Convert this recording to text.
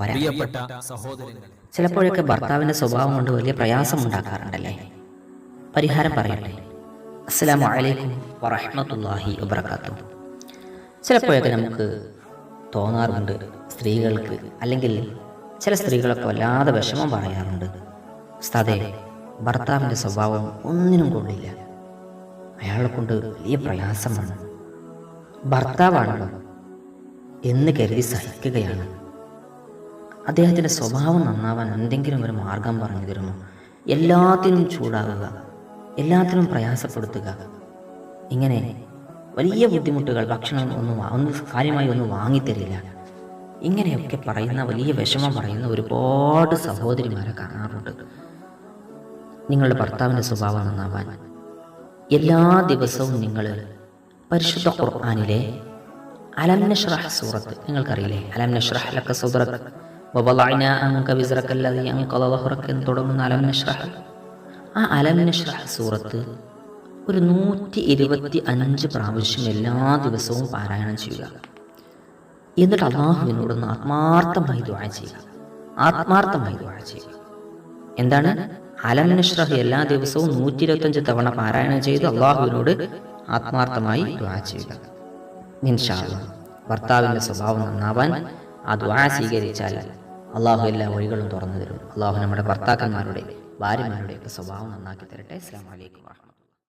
പ്രിയപ്പെട്ട സഹോദരങ്ങളെ ചിലപ്പോഴൊക്കെ ഭർത്താവിന്റെ സ്വഭാവം കൊണ്ട് വലിയ പ്രയാസം ഉണ്ടാക്കാറുണ്ടല്ലേ? പരിഹാരം പറയട്ടെ. അസ്സലാമു അലൈക്കും വറഹ്മത്തുള്ളാഹി ചിലപ്പോഴൊക്കെ നമുക്ക് തോന്നാറുണ്ട് സ്ത്രീകൾക്ക് അല്ലെങ്കിൽ ചില സ്ത്രീകളൊക്കെ വല്ലാതെ വിഷമം പറയാറുണ്ട്. ഉസ്താദേ ഭർത്താവിന്റെ സ്വഭാവം ഒന്നിനും കൊള്ളില്ല. അയാളെ കൊണ്ട് വലിയ പ്രയാസമാണ്. ഭർത്താവാണല്ലോ. എന്ന് കരുതി സഹിക്കുകയാണ്. അദ്ദേഹത്തിന്റെ സ്വഭാവം നന്നാവാൻ എന്തെങ്കിലും ഒരു മാർഗം പറഞ്ഞു തരുമോ? എല്ലാത്തിനും ചൂടാകുക എല്ലാത്തിനും പ്രയാസപ്പെടുത്തുക. ഇങ്ങനെ വലിയ ബുദ്ധിമുട്ടുകൾ ഭക്ഷണം ഒന്നും ഒന്ന് കാര്യമായി ഒന്നും വാങ്ങിത്തരില്ല. ഇങ്ങനെയൊക്കെ പറയുന്ന വലിയ വിഷമം പറയുന്ന ഒരുപാട് സഹോദരിമാരെ കാണാറുണ്ട്. നിങ്ങളുടെ ഭർത്താവിന്റെ സ്വഭാവം നന്നാവാൻ എല്ലാ ദിവസവും നിങ്ങൾ പരിശുദ്ധ ഖുർആാനിലെ അലം നഷ്റഹ് സൂറത്ത്. നിങ്ങൾക്കറിയില്ലേ? അലം നഷ്റഹ് ലക സദ്റക് വവളഅന അൻക വിസ്റക അല്ലദീ അൻഖള ളഹ്റക എന്ന് തുടങ്ങുന്ന അലം ആ അലം നഷ്റഹ് സൂറത്ത് ഒരു നൂറ്റി ഇരുപത്തി അഞ്ച് പ്രാവശ്യം എല്ലാ ദിവസവും പാരായണം ചെയ്യുക. എന്നിട്ട് അള്ളാഹുവിനോടൊന്ന് ആത്മാർത്ഥമായി ദ്വാര ചെയ്യുക. ആത്മാർത്ഥമായി ദ്വാര ചെയ്യുക. എന്താണ്? അലം നഷ്റഹ് എല്ലാ ദിവസവും നൂറ്റി ഇരുപത്തഞ്ച് തവണ പാരായണം ചെയ്ത് അള്ളാഹുവിനോട് ആത്മാർത്ഥമായി ദ്വാ ചെയ്യുക. ഇൻഷാ അല്ലാഹ് ഭർത്താവിന്റെ സ്വഭാവം നന്നാവാൻ ആ ദ്വാ സ്വീകരിച്ചാൽ അള്ളാഹു എല്ലാ വഴികളും തുറന്നു തരും. അള്ളാഹു നമ്മുടെ ഭർത്താക്കന്മാരുടെ ഭാര്യമാരുടെയൊക്കെ സ്വഭാവം നന്നാക്കി തരട്ടെ. അസ്സാം വലൈക്കും